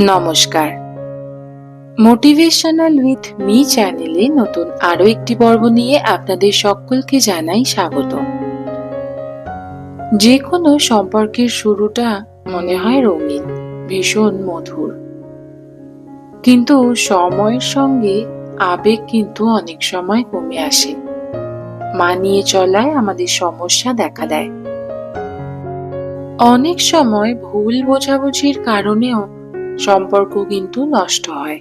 নমস্কার। Motivational with me চ্যানেলে নতুন আরও একটি পর্ব নিয়ে আপনাদের সকলকে জানাই স্বাগত যে কোনো সম্পর্কের শুরুটা মনে হয় রঙিন, ভীষণ মধুর। কিন্তু সময়ের সঙ্গে আবেগ কিন্তু অনেক সময় কমে আসে। মানিয়ে চলায় আমাদের সমস্যা দেখা দেয়। অনেক সময় ভুল বোঝাবুঝির কারণেও সম্পর্ক কিন্তু নষ্ট হয়।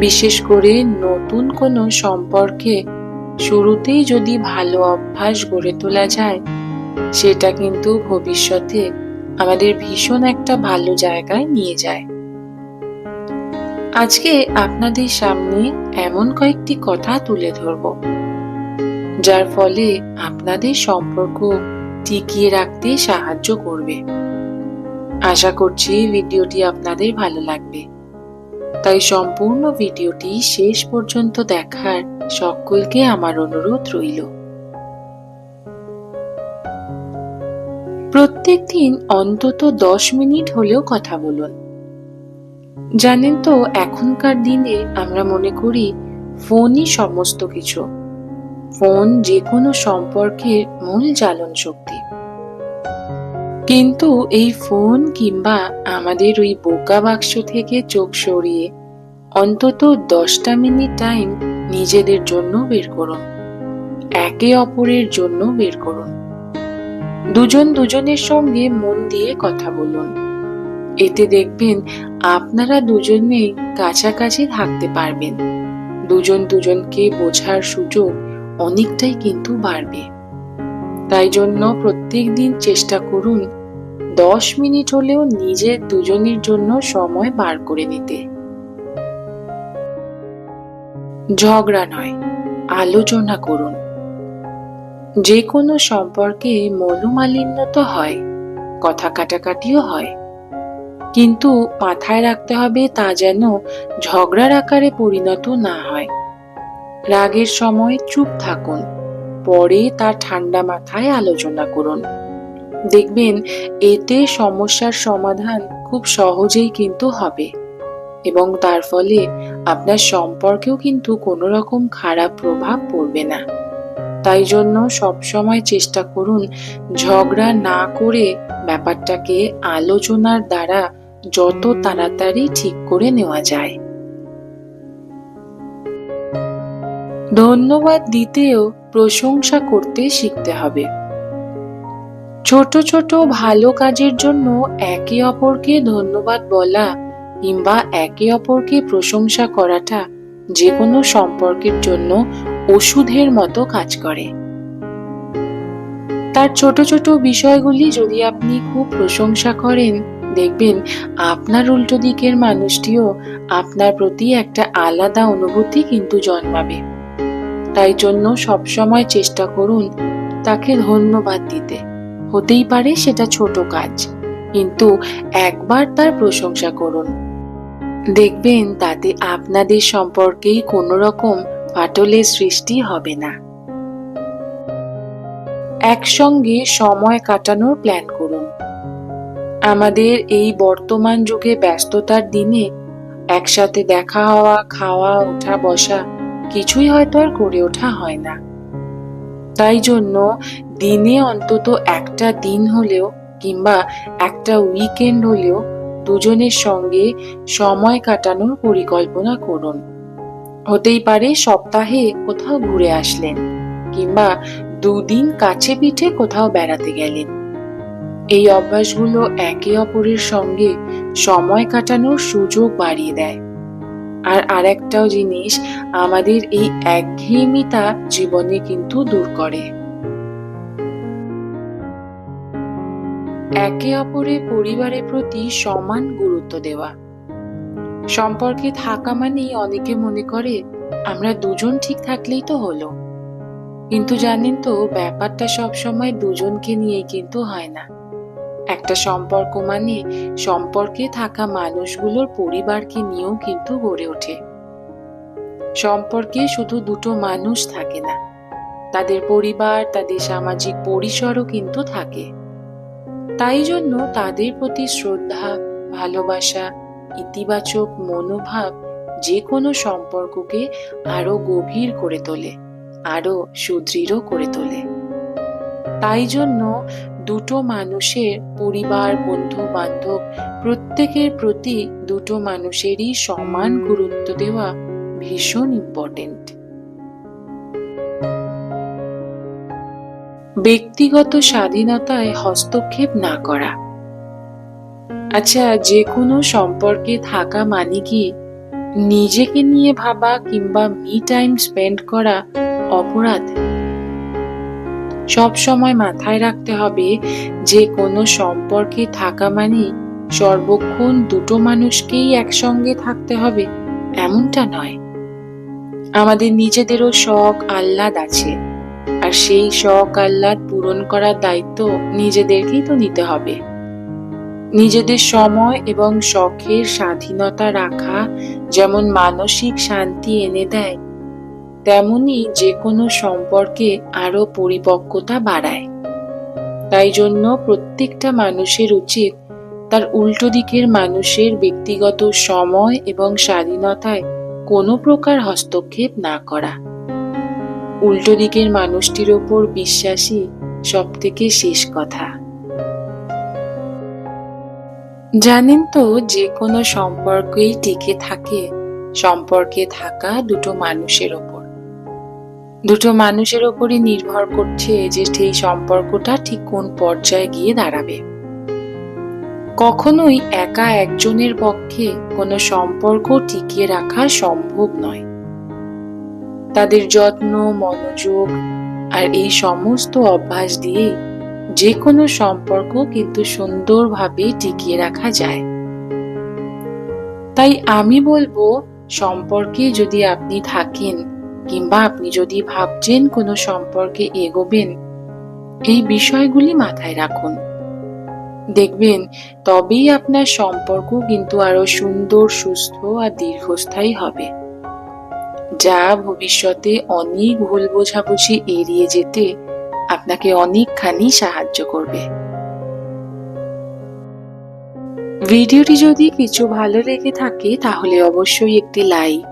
বিশেষ করে নতুন কোনো সম্পর্কে শুরুতেই যদি ভালো অভ্যাস গড়ে তোলা যায়, সেটা কিন্তু ভবিষ্যতে আমাদের ভীষণ একটা ভালো জায়গায় নিয়ে যায়। আজকে আপনাদের সামনে এমন কয়েকটি কথা তুলে ধরব, যার ফলে আপনাদের সম্পর্ক টিকিয়ে রাখতে সাহায্য করবে। আশা করছি ভিডিওটি আপনাদের ভালো লাগবে। তাই সম্পূর্ণ ভিডিওটি শেষ পর্যন্ত দেখার সকলকে আমার অনুরোধ রইল। প্রত্যেক দিন অন্তত দশ মিনিট হলেও কথা বলুন। জানেন তো, এখনকার দিনে আমরা মনে করি ফোনই সমস্ত কিছু। ফোন যে কোনো সম্পর্কের মূল জ্বালন শক্তি কিন্তু এই ফোন কিংবা আমাদের ওই বোকা বাক্স থেকে চোখ সরিয়ে অন্তত দশটা মিনিট টাইম নিজেদের জন্য বের করুন। একে অপরের জন্য বের করুন। দুজন দুজনের সঙ্গে মন দিয়ে কথা বলুন। এতে দেখবেন আপনারা দুজনেই কাছাকাছি থাকতে পারবেন। দুজন দুজনকে বোঝার সুযোগ অনেকটাই কিন্তু বাড়বে। তাই জন্য প্রত্যেক দিন চেষ্টা করুন দশ মিনিট হলেও নিজের দুজনের জন্য সময় বার করে নিতে ঝগড়া নয়, আলোচনা করুন। যে কোনো সম্পর্কে মনোমালিন্য তো হয়, কথা কাটাকাটিও হয়। কিন্তু মাথায় রাখতে হবে তা যেন ঝগড়ার আকারে পরিণত না হয়। রাগের সময় চুপ থাকুন। পরে তার ঠান্ডা মাথায় আলোচনা করুন। দেখবেন এতে সমস্যার সমাধান খুব সহজেই কিন্তু হবে এবং তার ফলে আপনার সম্পর্কেও কিন্তু কোনো রকম খারাপ প্রভাব পড়বে না। তাই জন্য সবসময় চেষ্টা করুন ঝগড়া না করে ব্যাপারটাকে আলোচনার দ্বারা যত তাড়াতাড়ি ঠিক করে নেওয়া যায়। ধন্যবাদ দিতেও প্রশংসা করতে শিখতে হবে। ছোট ছোট, ভালো কাজের জন্য একে অপরকে ধন্যবাদ বলা কিংবা একে অপরকে প্রশংসা করাটা যে কোনো সম্পর্কের জন্য ওষুধের মতো কাজ করে। তার ছোট ছোট বিষয়গুলি যদি আপনি খুব প্রশংসা করেন, দেখবেন আপনার উল্টো দিকের মানুষটিও আপনার প্রতি একটা আলাদা অনুভূতি কিন্তু জন্মাবে। তাই জন্য সবসময় চেষ্টা করুন তাকে ধন্যবাদ দিতে। হতেই পারে সেটা ছোট কাজ, কিন্তু একবার তার প্রশংসা করুন। দেখবেন তাতে আপনাদের সম্পর্কেই কোনো রকম ফাটলের সৃষ্টি হবে না। একসঙ্গে সময় কাটানোর প্ল্যান করুন। আমাদের এই বর্তমান যুগে ব্যস্ততার দিনে একসাথে দেখা হওয়া, খাওয়া, ওঠা, বসা কিছুই হয়তো আর করে ওঠা হয় না। তাই জন্য দিনে অন্তত একটা দিন হলেও কিংবা একটা উইকেন্ড হলেও দুজনের সঙ্গে সময় কাটানোর পরিকল্পনা করুন। হতেই পারে সপ্তাহে কোথাও ঘুরে আসলেন কিংবা দুদিন কাছে পিঠে কোথাও বেড়াতে গেলেন। এই অভ্যাসগুলো একে অপরের সঙ্গে সময় কাটানোর সুযোগ বাড়িয়ে দেয়। আর আরেকটাও জিনিস, আমাদের এই একঘেয়েমিতা জীবনে কিন্তু দূর করে। একে অপরের পরিবারের প্রতি সমান গুরুত্ব দেওয়া। সম্পর্কে থাকা মানেই অনেকে মনে করে, আমরা দুজন ঠিক থাকলেই তো হলো। কিন্তু জানেন তো, ব্যাপারটা সবসময় দুজনকে নিয়ে কিন্তু হয় না। একটা সম্পর্ক মানে সম্পর্কে থাকা মানুষগুলোর পরিবারকে নিয়েও কিন্তু গড়ে ওঠে। সম্পর্কে শুধু দুটো মানুষ থাকে না, তাদের পরিবার, তাদের সামাজিক পরিসরও কিন্তু থাকে। তাই জন্য তাদের প্রতি শ্রদ্ধা, ভালোবাসা, ইতিবাচক মনোভাব যে কোনো সম্পর্ককে আরও গভীর করে তোলে আরও সুদৃঢ় করে তোলে। তাই জন্য দুটো মানুষের পরিবার, বন্ধু, বান্ধব, প্রত্যেকের প্রতি দুটো মানুষেরই সমান গুরুত্ব দেওয়া ভীষণ ইম্পর্টেন্ট ব্যক্তিগত স্বাধীনতায় হস্তক্ষেপ না করা। আচ্ছা যে কোনো সম্পর্কে থাকা মানে কি? নিজেকে নিয়ে ভাবা কিংবা মি টাইম স্পেন্ড করা অপরাধ? সব সময় মাথায় রাখতে হবে, যে কোনো সম্পর্কে থাকা মানে সর্বক্ষণ দুটো মানুষকেই একসঙ্গে থাকতে হবে, এমনটা নয়। আমাদের নিজেদেরও শখ, আহ্লাদ আছে, আর সেই শখ, আহ্লাদ পূরণ করার দায়িত্ব নিজেদেরকেই তো নিতে হবে। নিজেদের সময় এবং শখের স্বাধীনতা রাখা যেমন মানসিক শান্তি এনে দেয় তেমনি যে কোনো সম্পর্কে আরও পরিপক্কতা বাড়ায়। তাই জন্য প্রত্যেকটা মানুষের উচিত তার উল্টো দিকের মানুষের ব্যক্তিগত সময় এবং স্বাধীনতায় কোনো প্রকার হস্তক্ষেপ না করা। উল্টো দিকের মানুষটির ওপর বিশ্বাসী সব থেকে শেষ কথা। জানেন তো যে কোনো সম্পর্কেই টিকে থাকে, সম্পর্কে থাকা দুটো মানুষের ওপর। দুটো মানুষের ওপরই নির্ভর করছে যে সেই সম্পর্কটা ঠিক কোন পর্যায়ে গিয়ে দাঁড়াবে। কখনোই একা একজনের পক্ষে কোনো সম্পর্ক টিকিয়ে রাখা সম্ভব নয়। তাদের যত্ন, মনোযোগ আর এই সমস্ত অভ্যাস দিয়ে যে কোনো সম্পর্ক কিন্তু সুন্দরভাবে টিকিয়ে রাখা যায়। তাই আমি বলব, সম্পর্কে যদি আপনি থাকেন কিংবা আপনি যদি ভাবছেন কোনো সম্পর্কে এগোবেন, এই বিষয়গুলি মাথায় রাখুন। দেখবেন, তবেই আপনার সম্পর্ক কিন্তু আরও সুন্দর, সুস্থ আর দীর্ঘস্থায়ী হবে। যা ভবিষ্যতে অনেক ভুল বোঝাবুঝি এড়িয়ে যেতে আপনাকে অনেকখানি সাহায্য করবে। ভিডিওটি যদি কিছু ভালো লেগে থাকে, তাহলে অবশ্যই একটি লাইক